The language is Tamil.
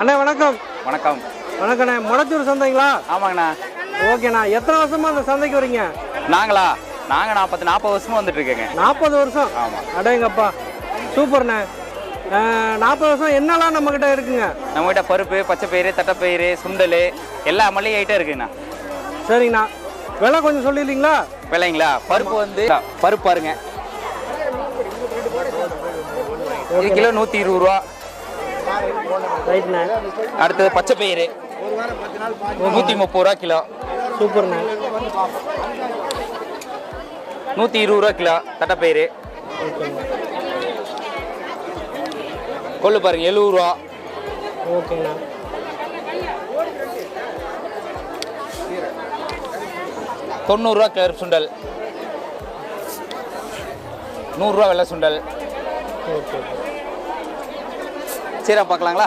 அண்ணா வணக்கம். வணக்கம். வணக்கண்ணே. முடச்சூர் சந்தைங்களா? ஆமாங்கண்ணா. ஓகேண்ணா. எத்தனை வருஷமா அந்த சந்தைக்கு வரீங்க? நாங்களா? நாங்கள் நாற்பத்தி நாற்பது வருஷமா வந்துட்டு இருக்கேங்க நாற்பது வருஷம்? ஆமாம் அடேங்கப்பா. சூப்பர்ண்ணே. நாற்பது வருஷம் என்னலாம் நம்மக்கிட்ட இருக்குங்க? நம்மகிட்ட பருப்பு பச்சைப்பயிறு தட்டைப்பயிறு சுண்டல் எல்லா மளிகை ஐட்டம் இருக்குங்கண்ணா. சரிங்கண்ணா. விலை கொஞ்சம் சொல்லிடுறீங்களா விலைங்களா? பருப்பு வந்து பருப்பு பாருங்க. இது கிலோ நூற்றி இருபது ரூபா. ரைட்ண்ணே அடுத்தது பச்சைப்பயிறு நூற்றி முப்பது ரூபா கிலோ. சூப்பர்ண்ணே நூற்றி இருபது ரூபா கிலோ தட்டைப்பயிறு கொள்ளு பாருங்க எழுபது ரூபா. ஓகேண்ணா தொண்ணூறுரூவா கிளர் சுண்டல். நூறுரூவா வெள்ளை சுண்டல். ஓகே சீரா பார்க்கலாங்களா?